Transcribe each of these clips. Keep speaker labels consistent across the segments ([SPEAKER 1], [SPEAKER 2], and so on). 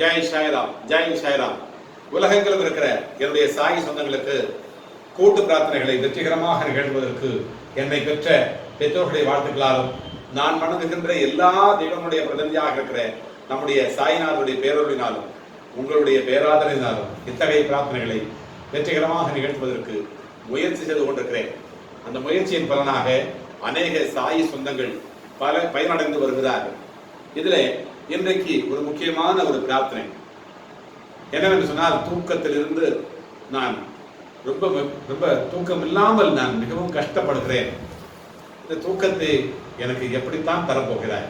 [SPEAKER 1] ஜெய் சாய்ராம் ஜெய் சாய்ராம். உலகெங்கிலும் இருக்கிற என்னுடைய சாய் சொந்தங்களுக்கு கூட்டு பிரார்த்தனைகளை வெற்றிகரமாக நிகழ்வதற்கு என்னை பெற்ற பெற்றோர்களுடைய வாழ்த்துக்களாலும் நான் மணந்துகின்ற எல்லா தெய்வங்களுடைய பிரதிநிதியாக இருக்கிற நம்முடைய சாய்நாதனுடைய பேரொழினாலும் உங்களுடைய பேராதரவினாலும் இத்தகைய பிரார்த்தனைகளை வெற்றிகரமாக நிகழ்த்துவதற்கு முயற்சி செய்து கொண்டிருக்கிறேன். அந்த முயற்சியின் பலனாக அநேக சாய் சொந்தங்கள் பல பயனடைந்து வருகிறார்கள். இதில் இன்றைக்கு ஒரு முக்கியமான ஒரு பிரார்த்தனை. என்னவென்று சொன்னால் தூக்கத்திலிருந்து நான் ரொம்ப ரொம்ப தூக்கம் இல்லாமல் நான் மிகவும் கஷ்டப்படுகிறேன். இந்த தூக்கத்தை எனக்கு எப்படித்தான் தரப்போகிறாய்?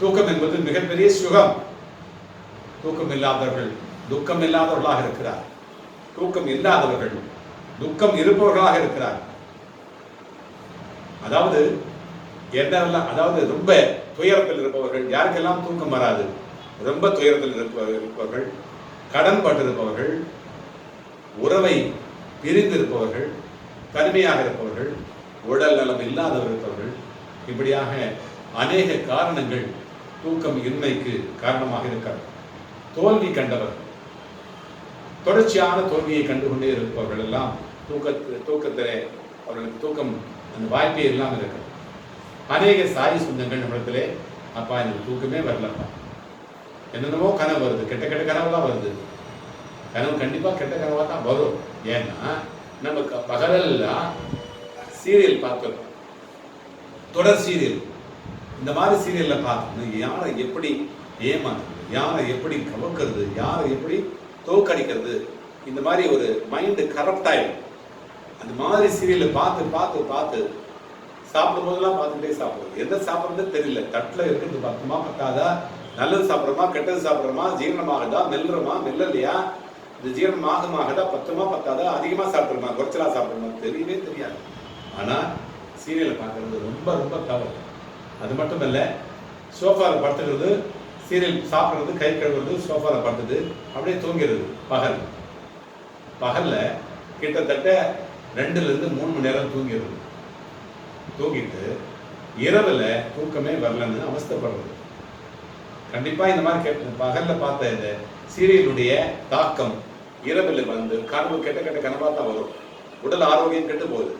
[SPEAKER 1] தூக்கம் என்பது மிகப்பெரிய சுகம். தூக்கம் இல்லாதவர்கள் துக்கம் இல்லாதவர்களாக இருக்கிறார். தூக்கம் இல்லாதவர்கள் துக்கம் இருப்பவர்களாக இருக்கிறார். அதாவது என்னெல்லாம் அதாவது ரொம்ப துயரத்தில் இருப்பவர்கள் யாருக்கெல்லாம் தூக்கம் வராது ரொம்ப துயரத்தில் இருப்ப- இருப்பவர்கள் கடன் பட்டிருப்பவர்கள் உறவை பிரிந்து இருப்பவர்கள் தனிமையாக இருப்பவர்கள் உடல் நலம் இல்லாதவர் இருப்பவர்கள் இப்படியாக அநேக காரணங்கள் தூக்கம் இன்மைக்கு காரணமாக இருக்கிறது தோல்வி கண்டவர் தொடர்ச்சியான தோல்வியை கண்டுகொண்டே இருப்பவர்கள் எல்லாம் தூக்கத்து தூக்கத்திலே அவர்களுக்கு தூக்கம் அந்த வாய்ப்பே இல்லாமல் இருக்கிறது அநேக சாய் சொந்தங்கள் நம்மிடத்திலே அப்பா எனக்கு தூக்கமே வரலப்பா. என்னென்னமோ கனவு வருது. கெட்ட கெட்ட கனவு தான் வருது. கனவு கண்டிப்பா கெட்ட கனவா தான் வரும். ஏன்னா நம்ம க- பகலெல்லாம் சீரியல் பார்க்கிறோம். தொடர் சீரியல். இந்த மாதிரி சீரியல்ல பார்க்கணும் யாரை எப்படி ஏமாத்துறது? யாரை எப்படி கவக்கிறது யாரை எப்படி தோக்கடிக்கிறது இந்த மாதிரி ஒரு மைண்டு கரப்ட் ஆகிடும் அந்த மாதிரி சீரியலை பார்த்து பார்த்து பார்த்து சாப்பிடும் போதெல்லாம் பார்த்துட்டே சாப்பிடுறது. எந்த சாப்பிட்றது தெரியல. தட்டில் இருக்கிறது பத்துமா பத்தாதா? நல்லது சாப்பிட்றோமா? கெட்டது சாப்பிட்றோமா? ஜீரணமாகதா? மெல்லுறோமா? மெல்லலையா? இது ஜீரணம் ஆகுமாகதா பத்துமா பத்தாதா? அதிகமாக சாப்பிட்றோமா? குறைச்சலாக சாப்பிட்றோமா? தெரியவே தெரியாது. ஆனால் சீரியலை பார்க்கறது ரொம்ப ரொம்ப தவறு. அது மட்டும் இல்லை சோஃபாவில் படுத்துக்கிறது சீரியல் சாப்பிட்றது கை கழுவுறது சோஃபாவில் படுத்துது அப்படியே தூங்கிறது பகல். பகலில் கிட்டத்தட்ட ரெண்டுலேருந்து மூணு மணி நேரம் தூங்கிடுது தூங்கிட்டு இரவில் தூக்கமே வரலன்னு அவஸ்தப்படுறது. கண்டிப்பாக இந்த மாதிரி கெட்ட பகலில் பார்த்த இந்த சீரியலுடைய தாக்கம் இரவில் வந்து கனவு கெட்ட கெட்ட கனவாக தான் வரும். உடல் ஆரோக்கியம் கெட்டு போகுது.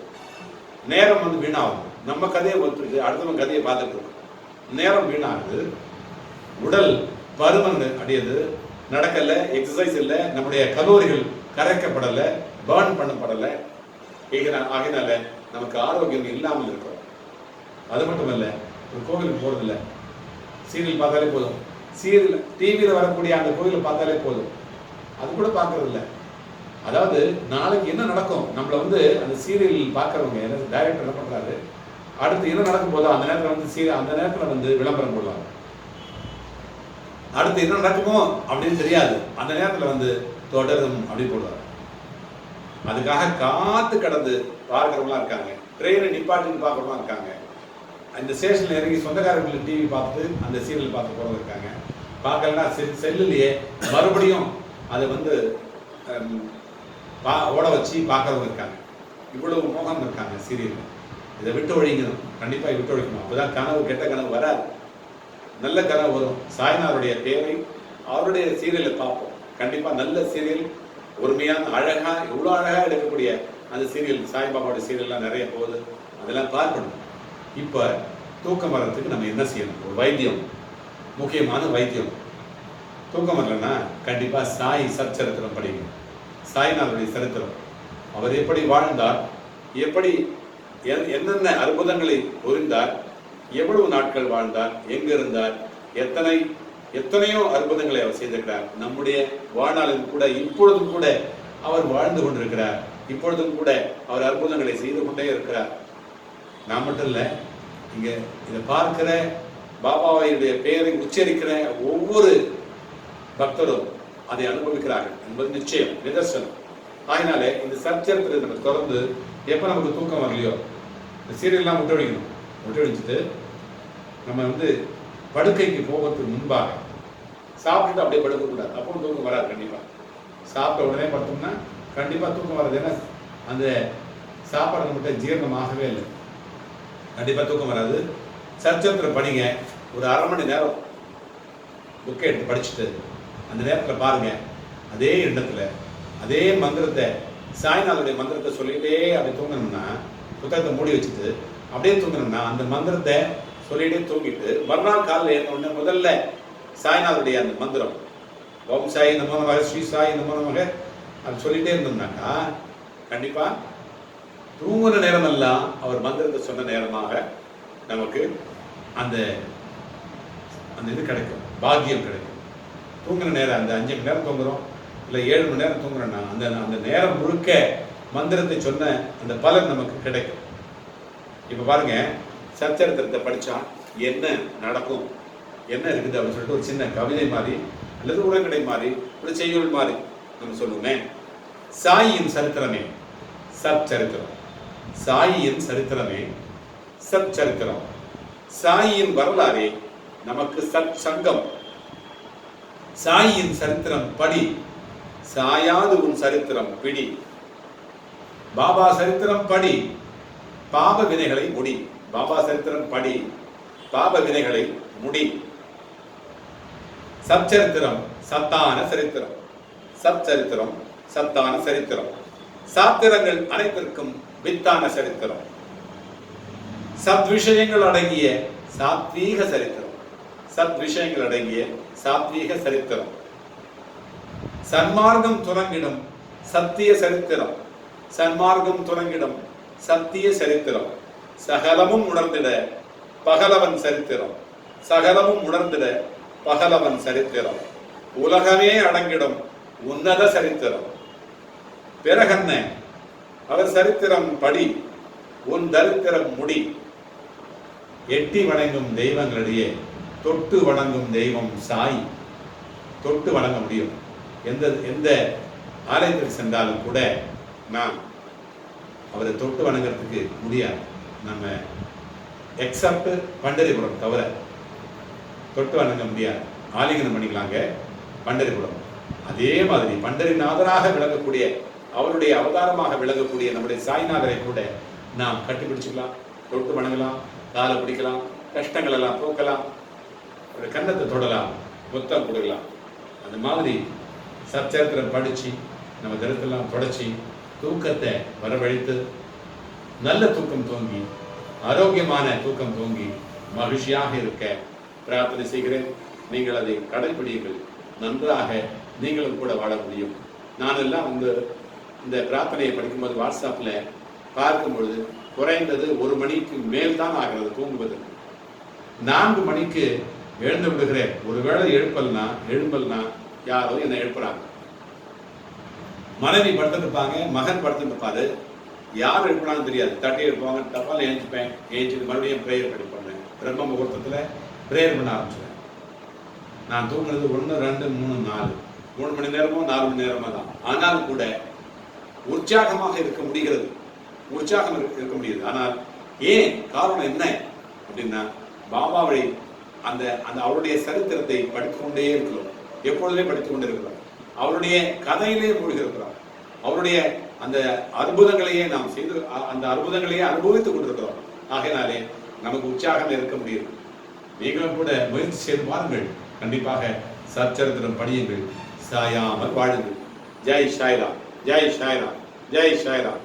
[SPEAKER 1] நேரம் வந்து வீணாகும். நம்ம கதையை ஒத்துருக்கு அடுத்தவங்க கதையை பார்த்துட்டு இருக்கோம். நேரம் வீணாகுது. உடல் பருமன் அடையது. நடக்கலை எக்ஸசைஸ் இல்லை நம்முடைய கலோரிகள் கரைக்கப்படலை பேர்ன் பண்ணப்படலை. ஆகினால நமக்கு ஆரோக்கியம் இல்லாமல் இருக்கிறோம் அது மட்டும் இல்ல ஒரு கோவிலுக்கு போகிறதில்ல சீரியல் பார்த்தாலே போதும். சீரியல் டிவியில் வரக்கூடிய அந்த கோவிலை பார்த்தாலே போதும். அது கூட பார்க்கறது இல்ல அதாவது நாளைக்கு என்ன நடக்கும்? நம்மள வந்து அந்த சீரியல் பார்க்கறவங்க என்ன டைரக்டர் என்ன பண்றாரு? அடுத்து என்ன நடக்கும் போதோ அந்த நேரத்துல வந்து சீரியல் அந்த நேரத்துல வந்து விளம்பரம் போடுவாங்க. அடுத்து என்ன நடக்குமோ அப்படின்னு தெரியாது. அந்த நேரத்துல வந்து தொடரும் அப்படின்னு போடுவாங்க. அதுக்காக காத்து கடந்து பார்க்குறவங்களாம் இருக்காங்க. ட்ரெயினை நிப்பாட்டின்னு பார்க்குறவங்களாம் இருக்காங்க. அந்த ஸ்டேஷன்ல இறங்கி சொந்தக்காரங்களுக்கு டிவி பார்த்து அந்த சீரியல் பார்த்து போறவங்க இருக்காங்க. பார்க்கலன்னா செல் செல்லுலயே மறுபடியும் அதை வந்து பா ஓட வச்சு பார்க்கறவங்க இருக்காங்க. இவ்வளவு மோகம் இருக்காங்க சீரியல் இதை விட்டு ஒழிக்கணும் கண்டிப்பா விட்டு ஒழிக்கணும். அப்பதான் கனவு கெட்ட கனவு வராது. நல்ல கனவு வரும். சாய்னாருடைய பேரை அவருடைய சீரியலை பார்ப்போம். கண்டிப்பா நல்ல சீரியல் உரிமையான அழகா இவ்வளோ அழகா எடுக்கக்கூடிய அந்த சீரியல் சாய்பாபாவோட சீரியல்லாம் நிறைய போகுது. அதெல்லாம் பார்க்கணும். இப்போ தூக்கம் வர்றதுக்கு நம்ம என்ன செய்யணும்? ஒரு வைத்தியம். முக்கியமான வைத்தியம். தூக்கம் வரலன்னா கண்டிப்பாக சாய் சச்சரித்திரம் படிக்கணும். சாய்நாதனுடைய சரித்திரம். அவர் எப்படி வாழ்ந்தார்? எப்படி என்- என்னென்ன அற்புதங்களை புரிந்தார்? எவ்வளவு நாட்கள் வாழ்ந்தார்? எங்கிருந்தார்? எத்தனை எத்தனையோ அற்புதங்களை அவர் செய்திருக்கிறார். நம்முடைய வாழ்நாளில் கூட இப்பொழுதும் கூட அவர் வாழ்ந்து கொண்டிருக்கிறார். இப்பொழுதும் கூட அவர் அற்புதங்களை செய்து கொண்டே இருக்கிறார். நான் மட்டும் இல்லை இங்க இதை பார்க்கிற பாபாவுடைய பெயரை உச்சரிக்கிற ஒவ்வொரு பக்தரும் அதை அனுபவிக்கிறார்கள் என்பது நிச்சயம் நிதர்சனம். அதனாலே இந்த சச்சரித்திரத்தை நம்ம தொடர்ந்து எப்ப நமக்கு தூக்கம் வரலையோ? இந்த சீரியல்லாம் முட்டை ஒழிக்கணும் முட்டை ஒழிச்சிட்டு நம்ம வந்து படுக்கைக்கு போகிறதுக்கு முன்பாக சாப்பிட்டுட்டு அப்படியே படுக்கக்கூடாது. அப்போ தூக்கம் வராது கண்டிப்பாக சாப்பிட்ட உடனே பார்த்தோம்னா கண்டிப்பாக தூக்கம் வராது. ஏன்னா அந்த சாப்பாடு நம்மகிட்ட ஜீரணமாகவே இல்லை. கண்டிப்பாக தூக்கம் வராது. சச்சரித்திரம் படிங்க. ஒரு அரை மணி நேரம் புக்கை எடுத்து படிச்சுட்டு அந்த நேரத்தில் பாருங்க. அதே இடத்துல அதே மந்திரத்தை சாய்நாளுடைய மந்திரத்தை சொல்லிகிட்டே அப்படி தூங்கணும்னா புத்தகத்தை மூடி வச்சுட்டு அப்படியே தூங்கணும்னா அந்த மந்திரத்தை சொல்லிட்டு தூங்கிட்டு மறுநாள் காலையில் எழுந்த உடனே முதல்ல சாய்நாதுடைய அந்த மந்திரம். ஓம் சாய் இந்த மூலமாக ஸ்ரீ சாய் இந்த மூலமாக அது சொல்லிட்டே இருந்தோம்னாக்கா கண்டிப்பா தூங்குற நேரமெல்லாம் அவர் மந்திரத்தை சொன்ன நேரமாக நமக்கு அந்த அந்த இது கிடைக்கும் பாக்கியம் கிடைக்கும். தூங்குற நேரம் அந்த அஞ்சு மணி நேரம் தூங்குறோம் இல்லை ஏழு மணி நேரம் தூங்குறோன்னா அந்த அந்த நேரம் முழுக்க மந்திரத்தை சொன்ன அந்த பலன் நமக்கு கிடைக்கும். இப்போ பாருங்க சச்சரித்திரத்தை படித்தா என்ன நடக்கும்? என்ன இருக்குது அப்படின்னு சொல்லிட்டு ஒரு சின்ன கவிதை மாதிரி அல்லது உரங்கடை மாதிரி ஒரு செய்யுள் மாதிரி நம்ம சொல்லுவோமே. சாயியின் சரித்திரமே சச்சரித்திரம். சாயியின் சரித்திரமே சச்சரித்திரம். சாயியின் வரலாறே நமக்கு சத் சங்கம் சாயியின் சரித்திரம் படி சாயாது உன் சரித்திரம் பிடி. பாபா சரித்திரம் படி பாப வினைகளை முடி பாபா சரித்திரம் படி பாப வினைகளை முடி. சச்சரித்திரம் சத்தான சரித்திரம். சச்சரித்திரம் சத்தான சரித்திரம். சாத்திரங்கள் அனைத்திற்கும் வித்தான சரித்திரம். சத் விஷயங்கள் அடங்கிய சாத்வீக சரித்திரம். சத் விஷயங்கள் அடங்கிய சாத்வீக சரித்திரம். சன்மார்க்கம் துறங்கிடும் சத்திய சரித்திரம். சன்மார்க்கம் துறங்கிடும் சத்திய சரித்திரம். சகலமும் உணர்ந்திட பகலவன் சரித்திரம். சகலமும் உணர்ந்திட பகலவன் சரித்திரம். உலகமே அடங்கிடும் உன்னத சரித்திரம். பிறகன்ன? அவர் சரித்திரம் படி உன் தரித்திரம் முடி. எட்டி வணங்கும் தெய்வங்களிடையே தொட்டு வணங்கும் தெய்வம் சாய். தொட்டு வணங்க முடியும். எந்த எந்த ஆலயத்திற்கு சென்றாலும் கூட நான் அவரை தொட்டு வணங்குறதுக்கு முடியாது. நம்ம எக்ஸப்ட் பண்டரிபுரம் தவிர தொட்டு வணங்க முடியாது. ஆலிங்கனம் பண்ணிக்கலாங்க. பண்டரிபுரம். அதே மாதிரி பண்டரிநாதராக விளங்கக்கூடிய அவருடைய அவதாரமாக விளங்கக்கூடிய நம்முடைய சாய்நாதரை கூட நாம் கட்டிப்பிடிச்சுக்கலாம் தொட்டு வணங்கலாம் காலை பிடிக்கலாம் கஷ்டங்கள் எல்லாம் போக்கலாம் ஒரு கன்னத்தை தொடலாம் முத்தம் கொடுக்கலாம். அந்த மாதிரி சச்சரித்திரம் படித்து நம்ம தினத்தெல்லாம் தொடச்சி தூக்கத்தை வரவழைத்து நல்ல தூக்கம் தூங்கி ஆரோக்கியமான தூக்கம் தூங்கி மகிழ்ச்சியாக இருக்க பிரார்த்தனை செய்கிறேன். நீங்கள் அதை கடைபிடியுங்கள் நன்றாக நீங்களும் கூட வாழ முடியும். நானெல்லாம் வந்து இந்த பிரார்த்தனையை படிக்கும்போது வாட்ஸ்அப்பில் பார்க்கும் பொழுது குறைந்தது ஒரு மணிக்கு மேல் தான் ஆகிறது தூங்குவது. நான்கு மணிக்கு எழுந்து விடுகிறேன். ஒருவேளை எழுப்பல்னா எழும்பல்னா யாரோ என்னை எழுப்புறாங்க. மனைவி படுத்துட்டு இருப்பாங்க மகன் படுத்துட்டு இருப்பாரு யார் எழுப்பினாலும் தெரியாது. தட்டி இருப்பாங்க டப்பால் ஏஞ்சிப்பேன் ஏஞ்சிட்டு மறுபடியும் ப்ரேயர் படிப்பேன் பிரம்ம முகூர்த்தத்தில் ப்ரேயர் பண்ண ஆரம்பிச்சேன் நான் தூங்குறது ஒன்று ரெண்டு மூணு நாலு. மூணு மணி நேரமோ நாலு மணி நேரமோ தான். ஆனாலும் கூட உற்சாகமாக இருக்க முடிகிறது. உற்சாகம் இருக்க முடியுது. ஆனால் ஏன்? காரணம் என்ன? அப்படின்னா பாபாவை அந்த அந்த அவருடைய சரித்திரத்தை படித்துக்கொண்டே இருக்கிறோம். எப்பொழுதுமே படித்துக்கொண்டே இருக்கிறோம் அவருடைய கதையிலே மூழ்கி இருக்கிறோம். அவருடைய அந்த அற்புதங்களையே நாம் செய்து அந்த அற்புதங்களையே அனுபவித்துக் கொண்டிருக்கிறோம். ஆகையினாலே நமக்கு உற்சாகம் இருக்க முடியும். நீங்களும் கூட முயற்சி செய்து பாருங்கள். கண்டிப்பாக சச்சரித்திரம் படியுங்கள். சாயாமல் வாழுங்கள். ஜெய் சாய்ராம் ஜெய் சாய்ராம் ஜெய் சாய்ராம்.